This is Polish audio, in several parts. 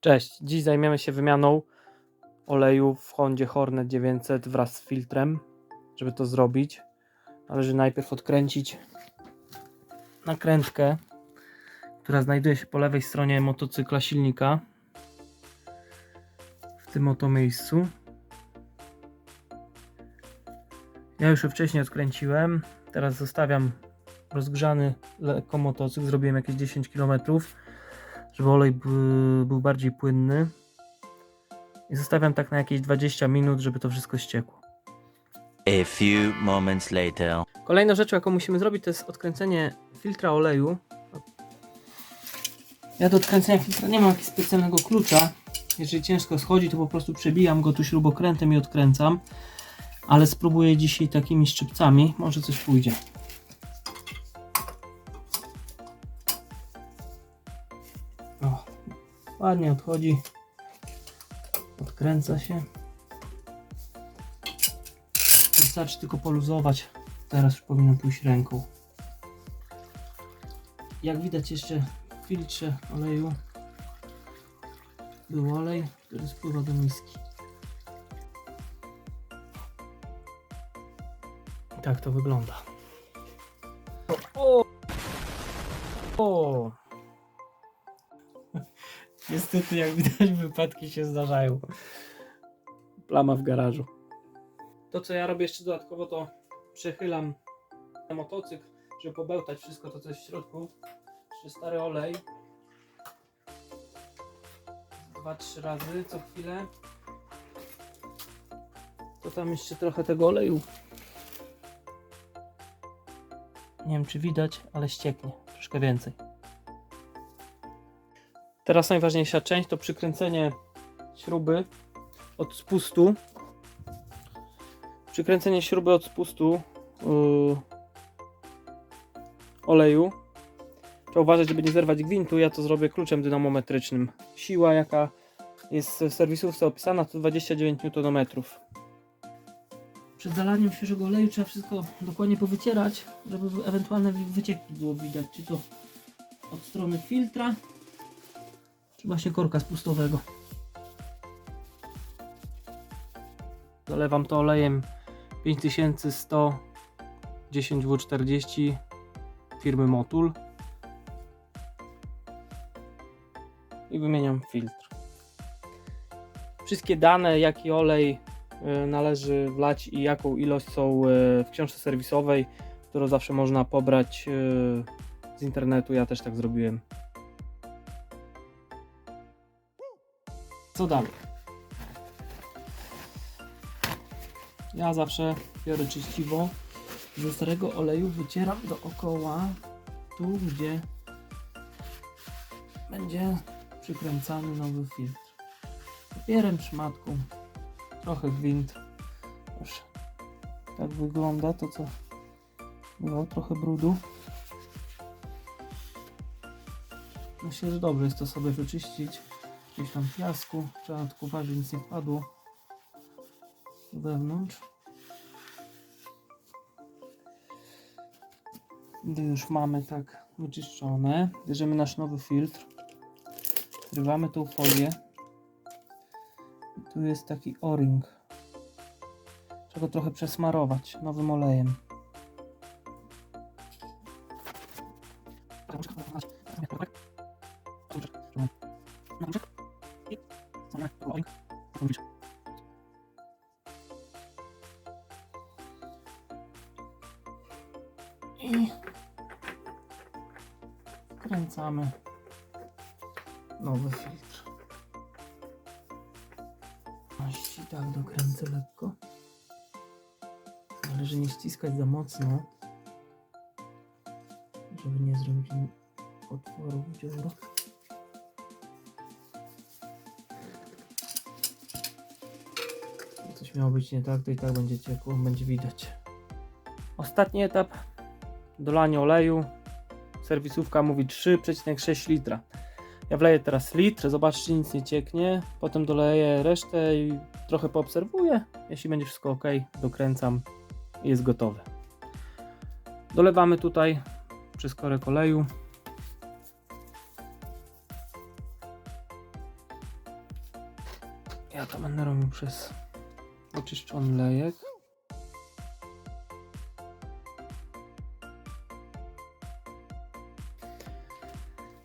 Cześć, dziś zajmiemy się wymianą oleju w Hondzie Hornet 900 wraz z filtrem. Żeby to zrobić, należy najpierw odkręcić nakrętkę, która znajduje się po lewej stronie motocykla silnika. W tym oto miejscu. Ja już wcześniej odkręciłem. Teraz zostawiam rozgrzany lekko motocykl. Zrobiłem jakieś 10 km żeby olej by- był bardziej płynny. I zostawiam tak na jakieś 20 minut, żeby to wszystko ściekło. A few moments later. Kolejną rzeczą, jaką musimy zrobić, to jest odkręcenie filtra oleju. Ja do odkręcenia filtra nie mam jakiegoś specjalnego klucza. Jeżeli ciężko schodzi, to po prostu przebijam go tu śrubokrętem i odkręcam. Ale spróbuję dzisiaj takimi szczypcami. Może coś pójdzie. Ładnie odchodzi. Odkręca się. Wystarczy tylko poluzować. Teraz już powinno pójść ręką. Jak widać jeszcze w filtrze oleju był olej, który spływa do miski. I tak to wygląda. O! O! Niestety, jak widać, wypadki się zdarzają. Plama w garażu. To, co ja robię jeszcze dodatkowo, to przechylam motocykl, żeby pobełtać wszystko to, co jest w środku. Jeszcze stary olej. Dwa, trzy razy co chwilę. To tam jeszcze trochę tego oleju. Nie wiem, czy widać, ale ścieknie. Troszkę więcej. Teraz najważniejsza część to przykręcenie śruby od spustu przykręcenie śruby od spustu yy, oleju. Trzeba uważać, żeby nie zerwać gwintu. Ja to zrobię kluczem dynamometrycznym. Siła, jaka jest w serwisówce opisana, to 29 Nm. Przed zalaniem świeżego oleju trzeba wszystko dokładnie powycierać, żeby ewentualne wy- wycieki było widać. Czy to od strony filtra, właśnie korka spustowego. Zalewam to olejem 5110 W40 firmy Motul i wymieniam filtr. Wszystkie dane, jaki olej y, należy wlać i jaką ilość są y, w książce serwisowej, którą zawsze można pobrać y, z internetu. Ja też tak zrobiłem. Co dalej? Ja zawsze biorę czyściwo. Ze starego oleju wycieram dookoła, tu gdzie będzie przykręcany nowy filtr. Papierem, szmatką, trochę gwint. Proszę. Tak wygląda to, co było, trochę brudu. Myślę, że dobrze jest to sobie wyczyścić. Gdzieś tam piasku, trzeba tylko uważać, nic nie wpadło wewnątrz. Gdy już mamy tak wyczyszczone, bierzemy nasz nowy filtr, wrywamy tą folię. I tu jest taki o-ring. Trzeba go trochę przesmarować nowym olejem. I wkręcamy nowy filtr. Maści tak dokręcę lekko. Należy nie ściskać za mocno, żeby nie zrobić otworu w dziurę. Miało być nie tak, to i tak będzie ciekło, będzie widać. Ostatni etap dolanie oleju. Serwisówka mówi 3,6 litra. Ja wleję teraz litr, zobaczcie, nic nie cieknie. Potem doleję resztę i trochę poobserwuję. Jeśli będzie wszystko ok, dokręcam i jest gotowe. Dolewamy tutaj przez korek oleju. Ja to będę robił przez oczyszczony lejek.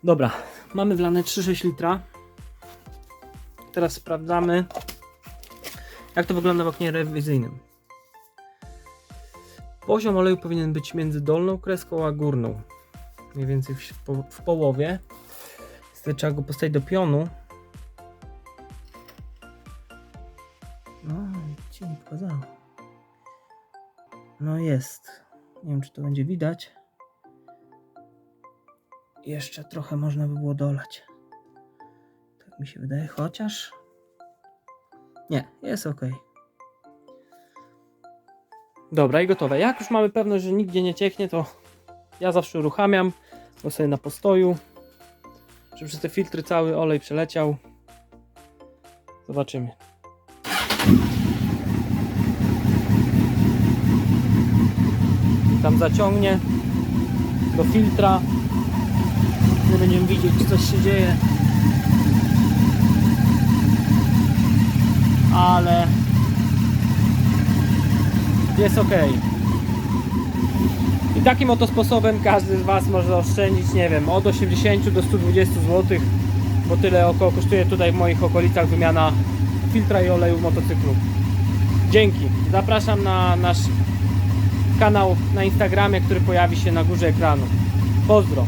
Dobra, mamy wlane 3-6 litra. Teraz sprawdzamy, jak to wygląda w oknie rewizyjnym. Poziom oleju powinien być między dolną kreską a górną. Mniej więcej w, w, w połowie. Wtedy trzeba go postawić do pionu. No jest. Nie wiem, czy to będzie widać. Jeszcze trochę można by było dolać. Tak mi się wydaje, chociaż. Nie, jest ok. Dobra, i gotowe. Jak już mamy pewność, że nigdzie nie cieknie, to ja zawsze uruchamiam go sobie na postoju. Czy przez te filtry cały olej przeleciał. Zobaczymy. Tam zaciągnie do filtra. Nie będziemy widzieć, coś się dzieje. Ale jest ok. I takim oto sposobem każdy z Was może oszczędzić, nie wiem, od 80 do 120 zł, bo tyle około kosztuje tutaj w moich okolicach wymiana filtra i oleju w motocyklu. Dzięki. Zapraszam na nasz kanał na Instagramie, który pojawi się na górze ekranu. Pozdro.